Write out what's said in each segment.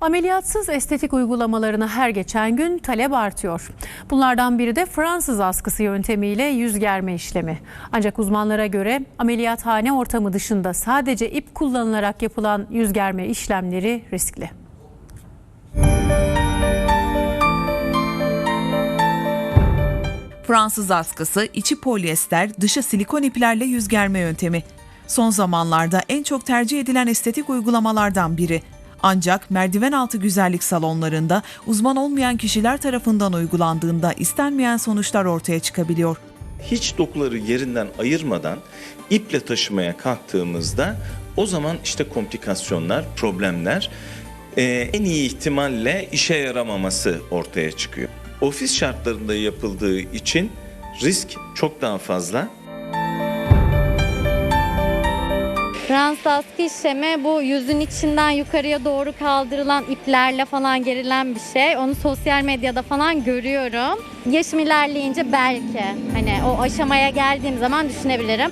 Ameliyatsız estetik uygulamalarına her geçen gün talep artıyor. Bunlardan biri de Fransız askısı yöntemiyle yüz germe işlemi. Ancak uzmanlara göre ameliyathane ortamı dışında sadece ip kullanılarak yapılan yüz germe işlemleri riskli. Fransız askısı, içi polyester, dışı silikon iplerle yüz germe yöntemi. Son zamanlarda en çok tercih edilen estetik uygulamalardan biri. Ancak merdiven altı güzellik salonlarında uzman olmayan kişiler tarafından uygulandığında istenmeyen sonuçlar ortaya çıkabiliyor. hiç dokuları yerinden ayırmadan iple taşımaya kalktığımızda o zaman işte komplikasyonlar, problemler e, en iyi ihtimalle işe yaramaması ortaya çıkıyor. Ofis şartlarında yapıldığı için risk çok daha fazla. Fransız askı işlemi bu yüzün içinden yukarıya doğru kaldırılan iplerle falan gerilen bir şey. Onu sosyal medyada falan görüyorum. Yaşım ilerleyince belki hani o aşamaya geldiğim zaman düşünebilirim.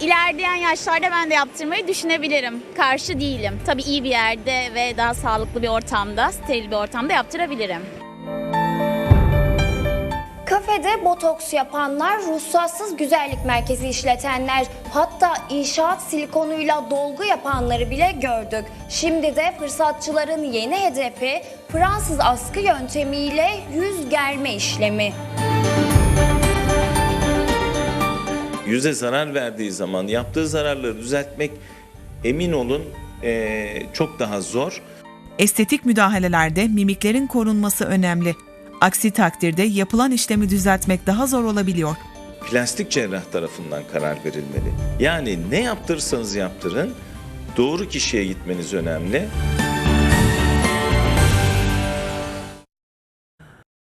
İlerleyen yaşlarda ben de yaptırmayı düşünebilirim. Karşı değilim. Tabii iyi bir yerde ve daha sağlıklı bir ortamda, steril bir ortamda yaptırabilirim. Kafede botoks yapanlar, ruhsatsız güzellik merkezi işletenler, hatta inşaat silikonuyla dolgu yapanları bile gördük. Şimdi de fırsatçıların yeni hedefi Fransız askı yöntemiyle yüz germe işlemi. Yüze zarar verdiği zaman yaptığı zararları düzeltmek emin olun e, çok daha zor. Estetik müdahalelerde mimiklerin korunması önemli. Aksi takdirde yapılan işlemi düzeltmek daha zor olabiliyor. plastik cerrah tarafından karar verilmeli. Yani ne yaptırırsanız yaptırın doğru kişiye gitmeniz önemli.